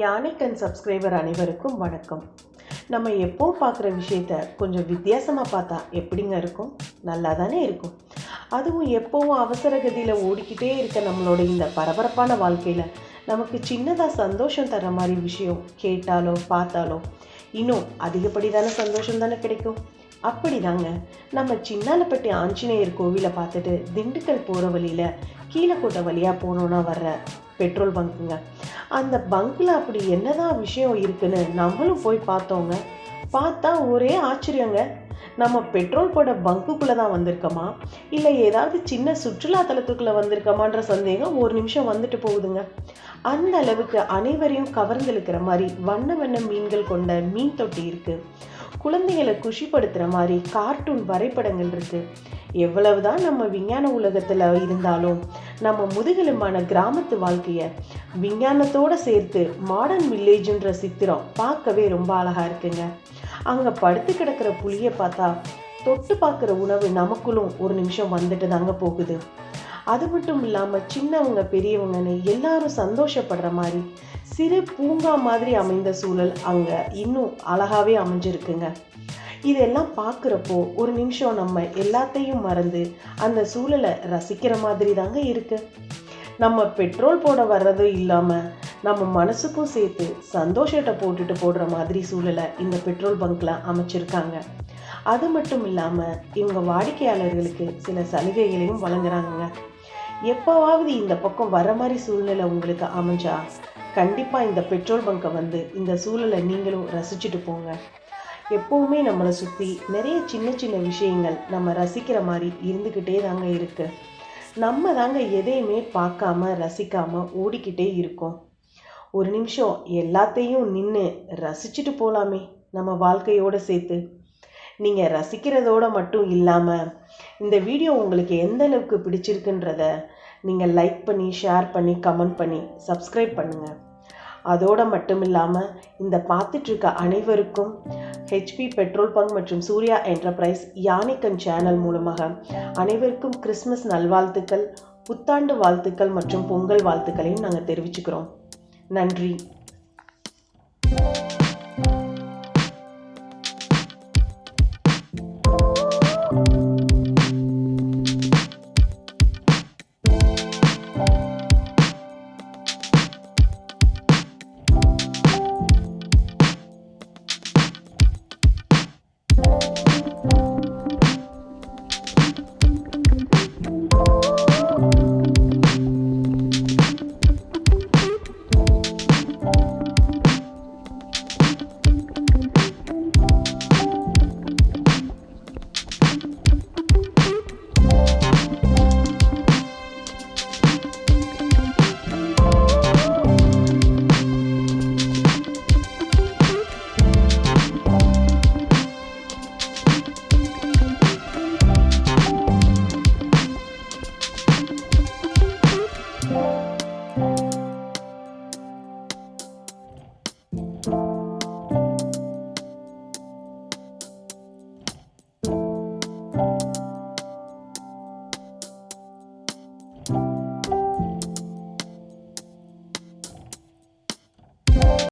யானைக்கன் subscriber அனைவருக்கும் வணக்கம். நம்ம எப்போ பார்க்குற விஷயத்த கொஞ்சம் வித்தியாசமாக பார்த்தா எப்படிங்க இருக்கும்? நல்லா தானே இருக்கும். அதுவும் எப்போவும் அவசர கதியில் ஓடிக்கிட்டே இருக்க நம்மளோட இந்த பரபரப்பான வாழ்க்கையில் நமக்கு சின்னதாக சந்தோஷம் தர மாதிரி விஷயம் கேட்டாலோ பார்த்தாலோ இன்னும் அதிகப்படிதான சந்தோஷம் தானே கிடைக்கும். அப்படிதாங்க. நம்ம சின்னாலப்பட்டி ஆஞ்சநேயர் கோவிலை பார்த்துட்டு திண்டுக்கல் போகிற வழியில் கீழக்கோட்டை வழியாக போனோன்னா வர்ற பெட்ரோல் பங்க்குங்க அந்த பங்க்கில் அப்படி என்னதான் விஷயம் இருக்குன்னு நம்மளும் போய் பார்த்தோங்க. பார்த்தா ஒரே ஆச்சரியங்க. நம்ம பெட்ரோல் போட பங்குக்குள்ளே தான் வந்திருக்கோமா? இல்லை ஏதாவது சின்ன சுற்றுலா தலத்துக்குள்ளே வந்திருக்கோமான்ற சந்தேகம் ஒரு நிமிஷம் வந்துட்டு போகுதுங்க. அந்த அளவுக்கு அனைவரையும் கவர்ந்தெழுக்கிற மாதிரி வண்ண வண்ண மீன்கள் கொண்ட மீன் தொட்டி இருக்குது குழந்தைகளை குஷிப்படுத்துகிற மாதிரி கார்ட்டூன் வரைபடங்கள் இருக்குது எவ்வளவுதான் நம்ம விஞ்ஞான உலகத்தில் இருந்தாலும் நம்ம முதுகெலும்பான கிராமத்து வாழ்க்கையை விஞ்ஞானத்தோடு சேர்த்து மாடர்ன் வில்லேஜுன்ற சித்திரம் பார்க்கவே ரொம்ப அழகாக இருக்குங்க. அங்கே படுத்து கிடக்கிற புளியை பார்த்தா தொட்டு பார்க்குற உணவு நமக்குள்ளும் ஒரு நிமிஷம் வந்துட்டு தாங்க போகுது. அது மட்டும் இல்லாமல் சின்னவங்க பெரியவங்கன்னு எல்லாரும் சந்தோஷப்படுற மாதிரி சிறு பூங்கா மாதிரி அமைந்த சூழல் அங்கே இன்னும் அழகாகவே அமைஞ்சிருக்குங்க. இதெல்லாம் பார்க்குறப்போ ஒரு நிமிஷம் நம்ம எல்லாத்தையும் மறந்து அந்த சூழலை ரசிக்கிற மாதிரி தாங்க இருக்குது நம்ம பெட்ரோல் போட வர்றதும் இல்லாமல் நம்ம மனசுக்கும் சேர்த்து சந்தோஷத்தை போட்டுட்டு போடுற மாதிரி சூழலை இந்த பெட்ரோல் பங்க்கில் அமைச்சிருக்காங்க. அது மட்டும் இல்லாமல் இவங்க வாடிக்கையாளர்களுக்கு சில சலுகைகளையும் வழங்குறாங்க எப்போவாவது இந்த பக்கம் வர மாதிரி சூழ்நிலை உங்களுக்கு அமைஞ்சா கண்டிப்பாக இந்த பெட்ரோல் பங்கை வந்து இந்த சூழலை நீங்களும் ரசிச்சுட்டு போங்க. எப்போவுமே நம்மளை சுற்றி நிறைய சின்ன சின்ன விஷயங்கள் நம்ம ரசிக்கிற மாதிரி இருந்துக்கிட்டே தாங்க இருக்கு. நம்ம தாங்க எதையுமே பார்க்காம ரசிக்காமல் ஓடிக்கிட்டே இருக்கோம். ஒரு நிமிஷம் எல்லாத்தையும் நின்று ரசிச்சுட்டு போகலாமே நம்ம வாழ்க்கையோடு சேர்த்து. நீங்கள் ரசிக்கிறதோட மட்டும் இல்லாமல் இந்த வீடியோ உங்களுக்கு எந்த அளவுக்கு பிடிச்சிருக்குன்றத நீங்கள் லைக் பண்ணி ஷேர் பண்ணி கமெண்ட் பண்ணி சப்ஸ்கிரைப் பண்ணுங்கள் அதோடு மட்டும் இல்லாமல் இந்த பார்த்துட்ருக்க அனைவருக்கும் ஹெச்பி பெட்ரோல் பங்க் மற்றும் சூர்யா என்டர்பிரைஸ் யானைக்கன் சேனல் மூலமாக அனைவருக்கும் கிறிஸ்மஸ் நல்வாழ்த்துக்கள் புத்தாண்டு வாழ்த்துக்கள் மற்றும் பொங்கல் வாழ்த்துக்களையும் நாங்கள் தெரிவிச்சுக்கிறோம். நன்றி. Bye.